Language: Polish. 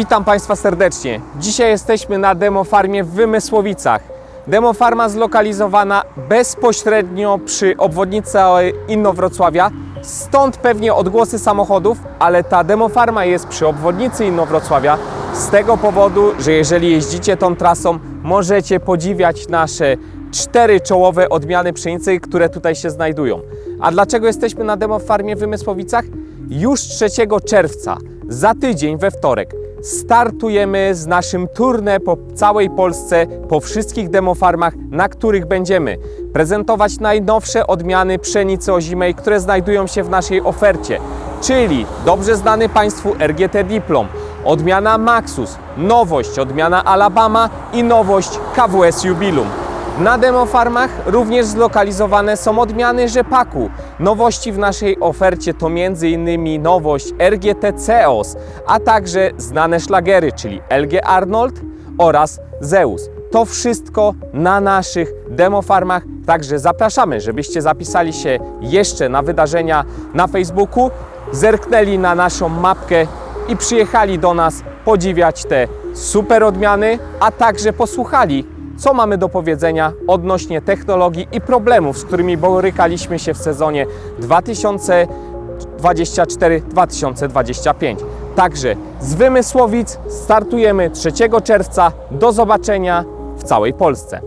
Witam Państwa serdecznie. Dzisiaj jesteśmy na demofarmie w Wymysłowicach. Demofarma zlokalizowana bezpośrednio przy obwodnicy Innowrocławia, stąd pewnie odgłosy samochodów, ale ta demofarma jest przy obwodnicy Innowrocławia z tego powodu, że jeżeli jeździcie tą trasą, możecie podziwiać nasze cztery czołowe odmiany pszenicy, które tutaj się znajdują. A dlaczego jesteśmy na demofarmie w Wymysłowicach? Już 3 czerwca, za tydzień we wtorek, startujemy z naszym tournée po całej Polsce, po wszystkich demofarmach, na których będziemy prezentować najnowsze odmiany pszenicy ozimej, które znajdują się w naszej ofercie, czyli dobrze znany Państwu RGT Diplom, odmiana Maxus, nowość odmiana Alabama i nowość KWS Jubilum. Na demofarmach również zlokalizowane są odmiany rzepaku. Nowości w naszej ofercie to m.in. nowość RGT Ceos, a także znane szlagery, czyli LG Arnold oraz Zeus. To wszystko na naszych demofarmach, także zapraszamy, żebyście zapisali się jeszcze na wydarzenia na Facebooku, zerknęli na naszą mapkę i przyjechali do nas podziwiać te super odmiany, a także posłuchali co mamy do powiedzenia odnośnie technologii i problemów, z którymi borykaliśmy się w sezonie 2024-2025. Także z Wymysłowic startujemy 3 czerwca. Do zobaczenia w całej Polsce.